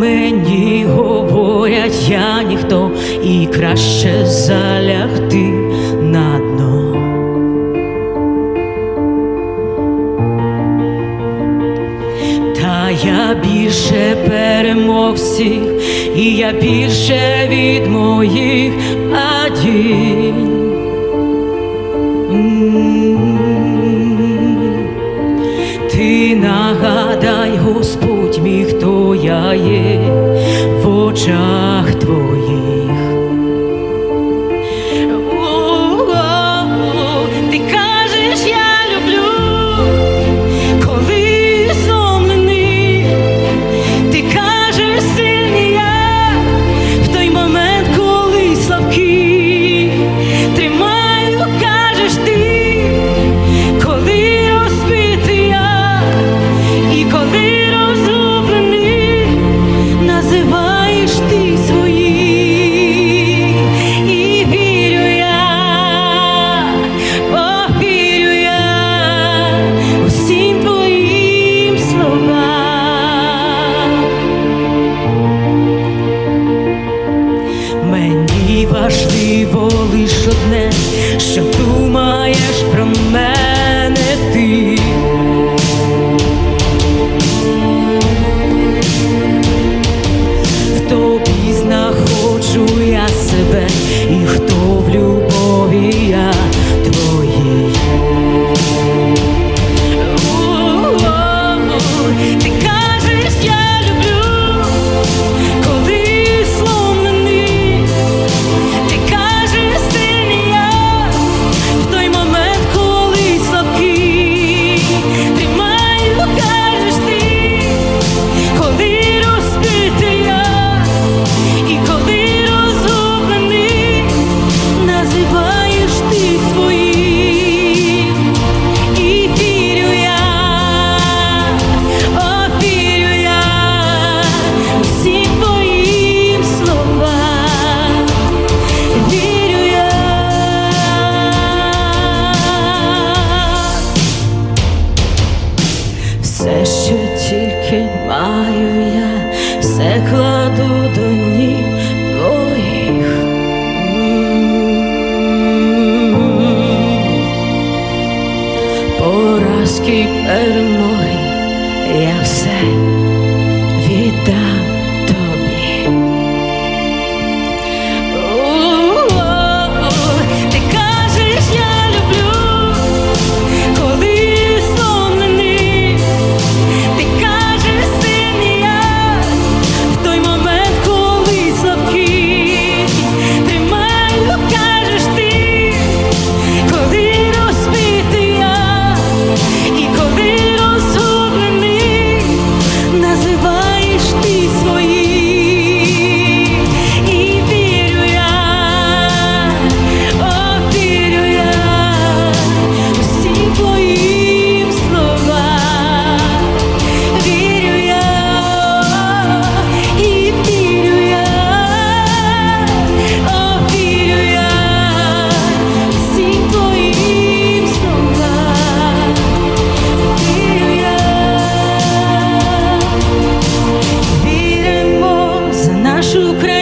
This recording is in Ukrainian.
Мені говорять, я ніхто і краще залягти на дно. Та я більше перемог всіх, і я більше від моїх падінь. Ти нагадай, Господь мій, хто я є в очах перемоги я все віддам. sucre